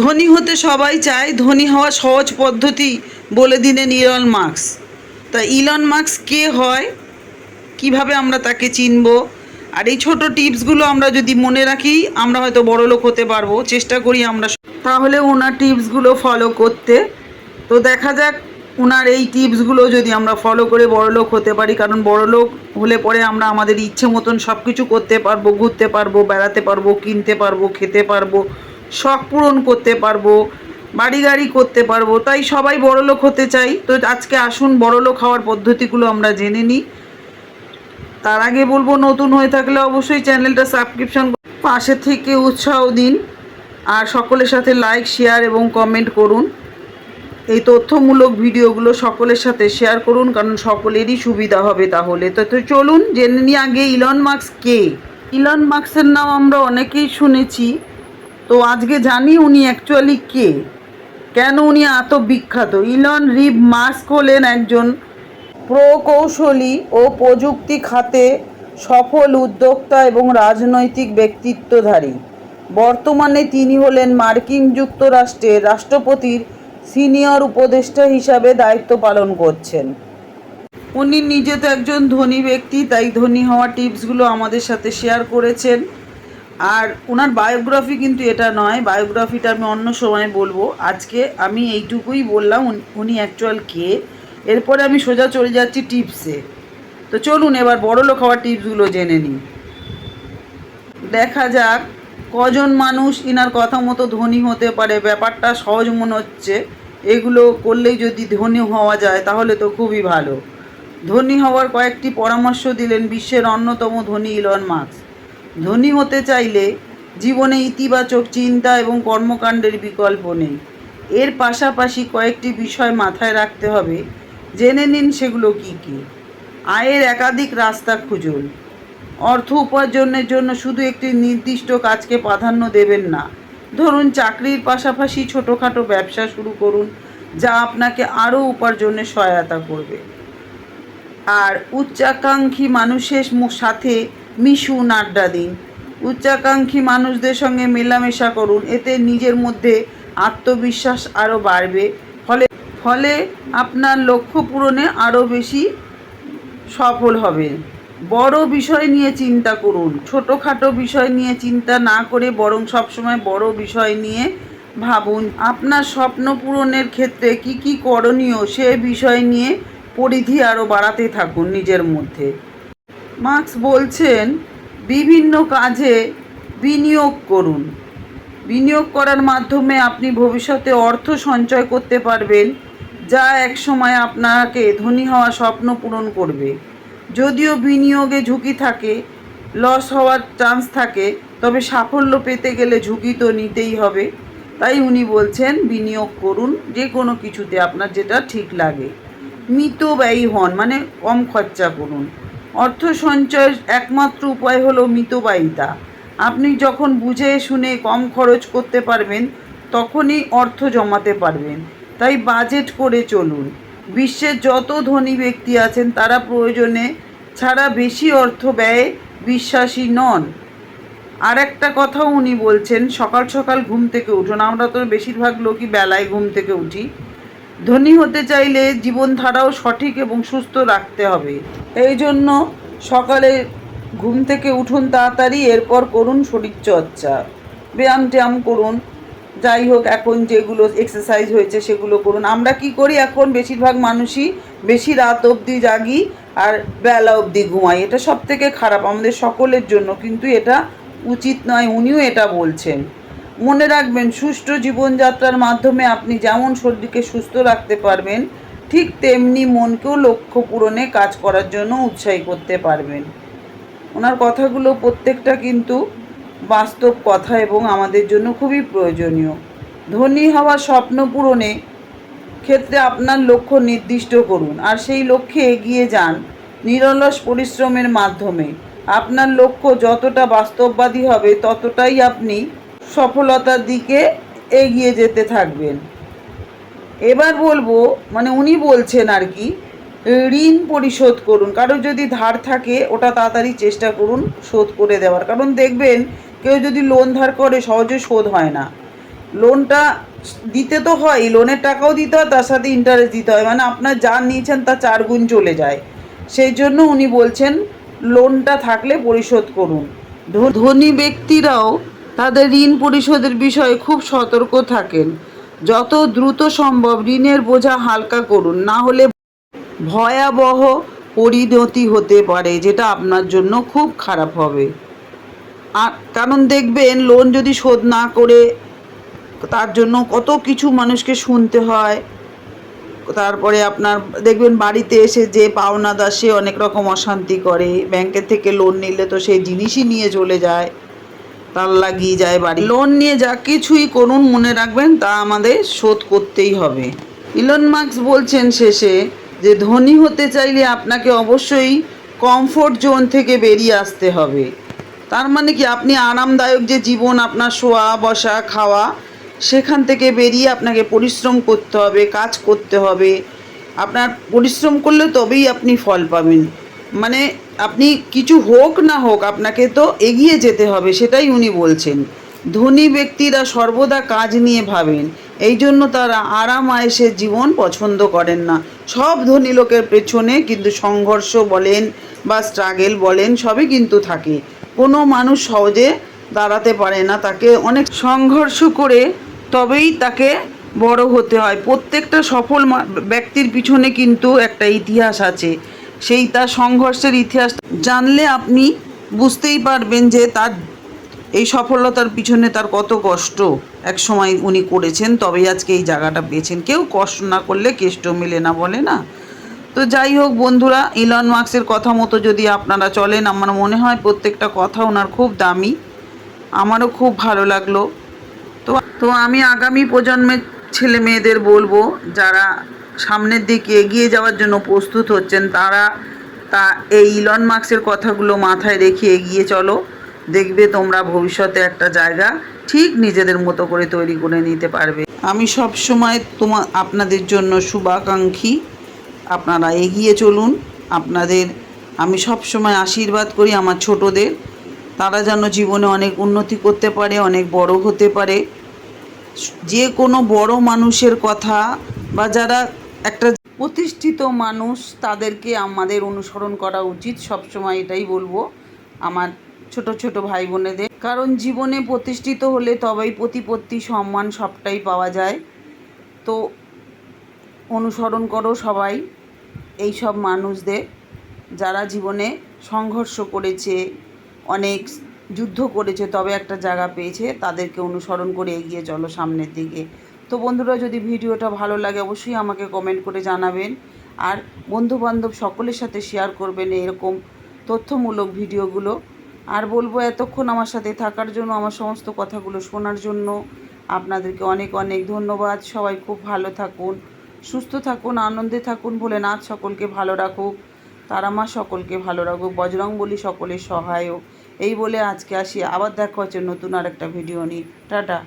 ধনী হতে সবাই চায়, ধনী হওয়া সহজ পদ্ধতি বলে দিলেন ইলন মার্কস। তা ইলন মার্কস কে হয়? কীভাবে আমরা তাকে চিনব? আর এই ছোট টিপসগুলো আমরা যদি মনে রাখি, আমরা হয়তো বড় লোক হতে পারব। চেষ্টা করি আমরা তাহলে ওনার টিপসগুলো ফলো করতে। তো দেখা যাক ওনার এই টিপসগুলো যদি আমরা ফলো করে বড় লোক হতে পারি, কারণ বড় লোক হলে পরে আমরা আমাদের ইচ্ছে মতন সব কিছু করতে পারব, ঘুরতে পারব, বেড়াতে পারব, কিনতে পারব, খেতে পারব। শখ পূরণ করতে পারব বাড়ি গাড়ি করতে পারব, তাই সবাই বড় লোক হতে চাই। তো আজকে আসুন বড় লোক হওয়ার পদ্ধতিগুলো আমরা জেনে নিই তার আগে বলব, নতুন হয়ে থাকলে অবশ্যই চ্যানেলটা সাবস্ক্রিপশন পাশে থেকে উৎসাহ দিন আর সকলের সাথে লাইক, শেয়ার এবং কমেন্ট করুন। এই তথ্যমূলক ভিডিওগুলো সকলের সাথে শেয়ার করুন, কারণ সকলেরই সুবিধা হবে তাহলে। তো তো চলুন, জেনে নিই আগে ইলন মার্কস কে? ইলন মার্কসের নাম আমরা অনেকেই শুনেছি। তো আজকে জানি উনি অ্যাকচুয়ালি কে? কেন উনি এত বিখ্যাত? ইলন রিভ মাস্ক হলেন একজন প্রকৌশলী ও প্রযুক্তি খাতে সফল উদ্যোক্তা এবং রাজনৈতিক ব্যক্তিত্বধারী। বর্তমানে তিনি হলেন মার্কিন যুক্তরাষ্ট্রের রাষ্ট্রপতির সিনিয়র উপদেষ্টা হিসাবে দায়িত্ব পালন করছেন। উনি নিজে তো একজন ধনী ব্যক্তি, তাই ধনী হওয়ার টিপসগুলো আমাদের সাথে শেয়ার করেছেন। আর ওনার বায়োগ্রাফি কিন্তু এটা নয় বায়োগ্রাফিটা আমি অন্য সময় বলব। আজকে আমি এইটুকুই বললাম, উনি- অ্যাকচুয়াল কে। এরপরে আমি সোজা চলে যাচ্ছি টিপসে তো চলুন এবার বড় লোক হওয়ার টিপসগুলো জেনে নিই। দেখা যাক, কজন মানুষ ইনার কথা মতো ধনী হতে পারে, ব্যাপারটা সহজ মনে হচ্ছে। এগুলো করলেই যদি ধনী হওয়া যায়, তাহলে তো খুবই ভালো। ধনী হওয়ার কয়েকটি পরামর্শ দিলেন বিশ্বের অন্যতম ধনী ইলন মার্কস ধনী হতে চাইলে জীবনে ইতিবাচক চিন্তা এবং কর্মকাণ্ডের বিকল্প নেই। এর পাশাপাশি কয়েকটি বিষয় মাথায় রাখতে হবে। জেনে নিন সেগুলো কি কি? আয়ের একাধিক রাস্তা খুঁজুন। অর্থ উপার্জনের জন্য শুধু একটি নির্দিষ্ট কাজকে প্রাধান্য দেবেন না। ধরুন চাকরির পাশাপাশি ছোটোখাটো ব্যবসা শুরু করুন, যা আপনাকে আরও উপার্জনে সহায়তা করবে। আর উচ্চাকাঙ্ক্ষী মানুষের সাথে মিশুন আড্ডা দিন। উচ্চাকাঙ্ক্ষী মানুষদের সঙ্গে মেলামেশা করুন। এতে নিজের মধ্যে আত্মবিশ্বাস আরও বাড়বে। ফলে ফলে আপনার লক্ষ্য পূরণে আরও বেশি সফল হবে। বড় বিষয় নিয়ে চিন্তা করুন। ছোটোখাটো বিষয় নিয়ে চিন্তা না করে বরং সবসময় বড় বিষয় নিয়ে ভাবুন। আপনার স্বপ্ন পূরণের ক্ষেত্রে কি কি করণীয় সে বিষয় নিয়ে পরিধি আরও বাড়াতে থাকুন নিজের মধ্যে। মার্কস বলছেন, বিভিন্ন কাজে বিনিয়োগ করুন। বিনিয়োগ করার মাধ্যমে আপনি ভবিষ্যতে অর্থ সঞ্চয় করতে পারবেন, যা এক সময় আপনাকে ধনী হওয়া স্বপ্ন পূরণ করবে। যদিও বিনিয়োগে ঝুঁকি থাকে, লস হওয়ার চান্স থাকে, তবে সাফল্য পেতে গেলে ঝুঁকি তো নিতেই হবে। তাই উনি বলছেন, বিনিয়োগ করুন, যে কোনো কিছুতে আপনার যেটা ঠিক লাগে। মিত ব্যয়ী হন মানে কম খরচা করুন। অর্থ সঞ্চয়ের একমাত্র উপায় হলো মিতব্যয়িতা। আপনি যখন বুঝে শুনে কম খরচ করতে পারবেন, তখনই অর্থ জমাতে পারবেন। তাই বাজেট করে চলুন। বিশ্বের যত ধনী ব্যক্তি আছেন, তারা প্রয়োজনে ছাড়া বেশি অর্থ ব্যয়ে বিশ্বাসী নন। আর একটা কথাও উনি বলছেন, সকাল সকাল ঘুম থেকে উঠুন। আমরা তো বেশিরভাগ লোকই বেলায় ঘুম থেকে উঠি। ধনী হতে চাইলে জীবনধারাও সঠিক এবং সুস্থ রাখতে হবে। এই জন্য সকালে ঘুম থেকে উঠুন তাড়াতাড়ি, এরপর করুন শরীরচর্চা। ব্যায়াম ট্যায়াম করুন। যাই হোক, এখন যেগুলো এক্সারসাইজ হয়েছে সেগুলো করুন। আমরা কি করি এখন? বেশিরভাগ মানুষই বেশি রাত অবধি জাগি আর বেলা অবধি ঘুমাই। এটা সব থেকে খারাপ, আমাদের সকলের জন্য। কিন্তু এটা উচিত নয়, উনিও এটা বলছেন। মনে রাখবেন, সুষ্ঠু জীবনযাত্রার মাধ্যমে আপনি যেমন শরীরকে সুস্থ রাখতে পারবেন, ঠিক তেমনি মনকেও লক্ষ্য পূরণে কাজ করার জন্য উৎসাহী করতে পারবেন। ওনার কথাগুলো প্রত্যেকটা কিন্তু বাস্তব কথা এবং আমাদের জন্য খুবই প্রয়োজনীয়। ধনী হওয়ার স্বপ্ন পূরণে ক্ষেত্রে আপনার লক্ষ্য নির্দিষ্ট করুন, আর সেই লক্ষ্যে এগিয়ে যান নিরলস পরিশ্রমের মাধ্যমে। আপনার লক্ষ্য যতটা বাস্তববাদী হবে, ততটাই আপনি সফলতার দিকে এগিয়ে যেতে থাকবেন। এবার বলব মানে উনি বলছেন আর কি, ঋণ পরিশোধ করুন। কারও যদি ধার থাকে, ওটা তাড়াতাড়ি চেষ্টা করুন শোধ করে দেওয়ার। কারণ দেখবেন, কেউ যদি লোন ধার করে, সহজে শোধ হয় না। লোনটা দিতে তো হয় লোনের টাকাও দিতে হয়, তার সাথে ইন্টারেস্ট দিতে হয়। মানে আপনার যা নিয়েছেন তা চার গুণ চলে যায়। সেই জন্য উনি বলছেন লোনটা থাকলে পরিশোধ করুন। ধনী ব্যক্তিরাও তাদের ঋণ পরিশোধের বিষয়ে খুব সতর্ক থাকেন। যত দ্রুত সম্ভব ঋণের বোঝা হালকা করুন, না হলে ভয়াবহ পরিণতি হতে পারে, যেটা আপনার জন্য খুব খারাপ হবে। আর কারণ দেখবেন লোন যদি শোধ না করে তার জন্য কত কিছু মানুষকে শুনতে হয়। তারপরে আপনার দেখবেন বাড়িতে এসে যে পাওনা দাসে অনেক রকম অশান্তি করে। ব্যাংকের থেকে লোন নিলে তো সেই জিনিসই নিয়ে চলে যায়। তার লাগিয়ে যায় বাড়ি। লোন নিয়ে যা কিছুই করুন মনে রাখবেন, তা আমাদের শোধ করতেই হবে। ইলন মার্কস বলছেন শেষে যে, ধনী হতে চাইলে আপনাকে অবশ্যই কমফোর্ট জোন থেকে বেরিয়ে আসতে হবে। তার মানে কি, আপনি আরামদায়ক যে জীবন, আপনার শোয়া, বসা, খাওয়া, সেখান থেকে বেরিয়ে আপনাকে পরিশ্রম করতে হবে, কাজ করতে হবে। আপনার পরিশ্রম করলে তবেই আপনি ফল পাবেন। মানে আপনি কিছু হোক না হোক আপনাকে তো এগিয়ে যেতে হবে, সেটাই উনি বলছেন। ধনী ব্যক্তিরা সর্বদা কাজ নিয়ে ভাবেন, এই জন্য তারা আরাম আয়েসের জীবন পছন্দ করেন না। সব ধনী লোকের পেছনে কিন্তু সংঘর্ষ বলেন বা স্ট্রাগেল বলেন, সবই কিন্তু থাকে। কোনো মানুষ সহজে দাঁড়াতে পারে না, তাকে অনেক সংঘর্ষ করে তবেই তাকে বড় হতে হয়। প্রত্যেকটা সফল ব্যক্তির পিছনে কিন্তু একটা ইতিহাস আছে। সেই তার সংঘর্ষের ইতিহাস। জানলে আপনি বুঝতেই পারবেন যে তার এই সফলতার পিছনে তার কত কষ্ট। এক সময় উনি করেছেন, তবেই আজকে এই জায়গাটা পেয়েছেন। কেউ কষ্ট না করলে কেষ্ট মেলে না বলে না। তো যাই হোক বন্ধুরা, ইলন মার্কসের কথা মতো যদি আপনারা চলেন, আমার মনে হয় প্রত্যেকটা কথা ওনার খুব দামি। আমারও খুব ভালো লাগল। তো তো আমি আগামী প্রজন্মের ছেলে মেয়েদের বলব, যারা সামনের দিকে এগিয়ে যাওয়ার জন্য প্রস্তুত হচ্ছেন তারা। তা এই ইলন মার্কসের কথাগুলো মাথায় রেখে এগিয়ে চলো। দেখবে তোমরা ভবিষ্যতে একটা জায়গা ঠিক নিজেদের মতো করে তৈরি করে নিতে পারবে। আমি সব সময় তোমার আপনাদের জন্য শুভাকাঙ্ক্ষী। আপনারা এগিয়ে চলুন। আপনাদের, আমি সব সময় আশীর্বাদ করি আমার ছোটদের। তারা যেন জীবনে অনেক উন্নতি করতে পারে, অনেক বড় হতে পারে। যে কোনো বড় মানুষের কথা বা যারা একটা প্রতিষ্ঠিত মানুষ তাদেরকে আমাদের অনুসরণ করা উচিত, সবসময় এটাই বলব আমার ছোট ছোট ভাই বোনেদের। কারণ জীবনে প্রতিষ্ঠিত হলে তবেই প্রতিপত্তি, সম্মান সবটাই পাওয়া যায়। তো অনুসরণ করো সবাই, এই সব মানুষদের যারা জীবনে সংঘর্ষ করেছে, অনেক যুদ্ধ করেছে, তবে একটা জায়গা পেয়েছে, তাদেরকে অনুসরণ করে এগিয়ে চলো সামনের দিকে। তো বন্ধুরা, যদি ভিডিওটা ভালো লাগে, অবশ্যই আমাকে কমেন্ট করে জানাবেন। আর বন্ধু বান্ধব সকলের সাথে শেয়ার করবেন এরকম তথ্যমূলক ভিডিওগুলো। আর বলব, এতক্ষণ আমার সাথে থাকার জন্য, আমার সমস্ত কথাগুলো শোনার জন্য আপনাদেরকে অনেক অনেক ধন্যবাদ। সবাই খুব ভালো থাকুন, সুস্থ থাকুন, আনন্দে থাকুন। বলে নাচ সকলকে ভালো রাখুক তারা মা সকলকে ভালো রাখুক বজরং বলি সকলের সহায়ক এই বলে আজকে আসি। আবার দেখা হচ্ছে নতুন আর একটা ভিডিও নিয়ে। টাটা।